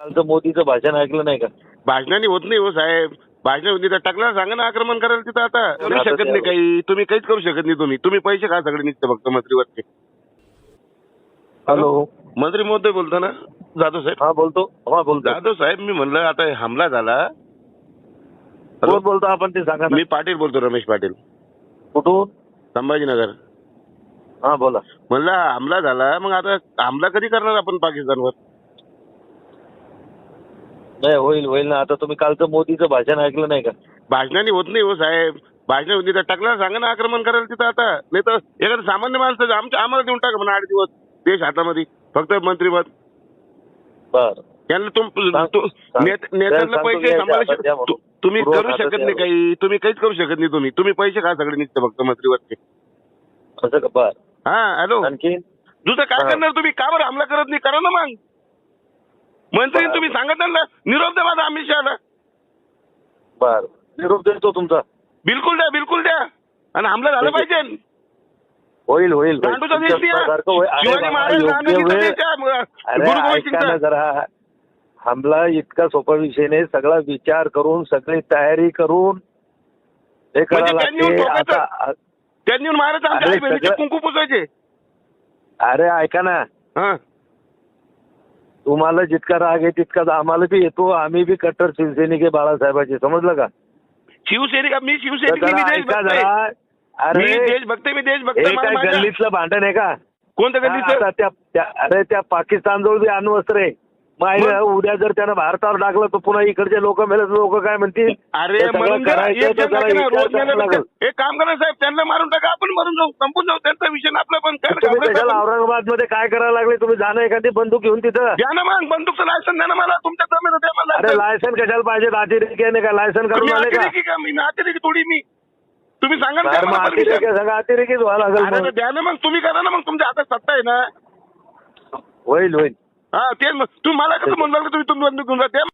कालचं मोदीचं भाषण ऐकलं नाही का? भाषणाने होत नाही हो साहेब. भाषण होत तर टाकला सांगा ना आक्रमण करायला तिथं आता. करू शकत नाही काही. तुम्ही काहीच करू शकत नाही तुम्ही. तुम्ही पैसे खा सगळे निघते फक्त मंत्रीवरचे हॅलो. मंत्री महोदय बोलतो ना? जाधव साहेब. हा बोलतो. हा बोलतो. जाधव साहेब मी म्हणलं आता हमला झाला. कोण? बोलतो? आपण ते सांगा ना. मी पाटील बोलतो रमेश पाटील. कुठून? संभाजीनगर. हा बोला. म्हणलं हमला झाला. मग आता हमला कधी करणार आपण पाकिस्तानवर? नाही होईल होईल ना. आता तुम्ही कालचं मोदीचं भाषण ऐकलं नाही का? भाषणाने होत नाही हो साहेब. भाषण होत नाही. तर टाकला सांगा ना आक्रमण करायला तिथं आता. नाही तर एखादं सामान्य माणसं आमच्या आम्हाला देऊन टाका म्हणा आठ दिवस. देश हातामध्ये. फक्त मंत्रीपद. बर. यांना तुम तु- नेत- नेत्यांना पैसे सांभाळू तुम्ही करू शकत नाही काही. तुम्ही काहीच करू शकत नाही तुम्ही. तुम्ही पैसे खा सगळे निघते फक्त मंत्रीवरचे? असं का? बर. हा हॅलो. आणखी दुसरं काय हा. करणार तुम्ही? का बरं हमला करत नाही? करा ना मग. मंत्री. तुम्ही सांगत ना? निरोप द्या माझा अमित शहाला. बर. निरोप देतो तुमचा. बिलकुल द्या बिलकुल द्या. आणि हमला झाला. पाहिजे. होईल होईल. जरा. हमला इतका सोपा विषय नाही. सगळा विचार करून सगळी तयारी करून हे म्हणजे करावं त्यांनी महाराज कुंकू पुसायचे. अरे ऐका ना. हा. तुम्हाला जितका राग आहे तितकाच आम्हाला बी येतो. आम्ही बी कट्टर शिवसैनिक आहे बाळासाहेबाचे. समजलं का? शिवसैनिक मी तर शिवसैनिक जरा मी जरा. अरे मी देशभक्त आहे, मी देशभक्त हे आहे. मला काय माझ्या- गल्लीतलं भांडण आहे का? कोणतं आता गल्लीचं त्या त्या- अरे त्या पाकिस्तान जवळ बी अण्वस्त्र आहे. मग? उद्या जर त्यानं भारतावर टाकलं तर पुन्हा इकडचे लोक मेले लोक काय म्हणतील? अरे सगळं म्हणून जरा करायचं एक तर जण जरा टाका ना, विचार रोज करावा मेलं लागेल. एक काम करा साहेब त्यांना मारून टाका आपण मरून जाऊ. संपून जाऊ त्यांचा विषय ना आपला पण काय कशाला? औरंगाबादमध्ये काय करायला लागले? तुम्ही जाणं एखादी बंदूक घेऊन तिथं. द्या ना मग बंदूकचं लायसन द्या ना मला तुमच्या जमीन द्या मला अरे license. लायसन कशाला पाहिजे? अतिरेकी आहे का लायसन तुम्ही काढून आले का? अतिरेकी का? मी मी अतिरेकी थोडी मी. तुम्ही सांगा ना मग मला अतिरेकी permission. सगळं अतिरेकीच व्हावं लागेल अरे मग. तर द्या ना मग तुम्ही करा ना मग तुमच्या हातात सत्ता आहे ना. होईल होईल. हा तेच मग तुम्ही मला कसं म्हणू लागलं तुम्ही तुम्ही बंदूक घेऊन जा. द्या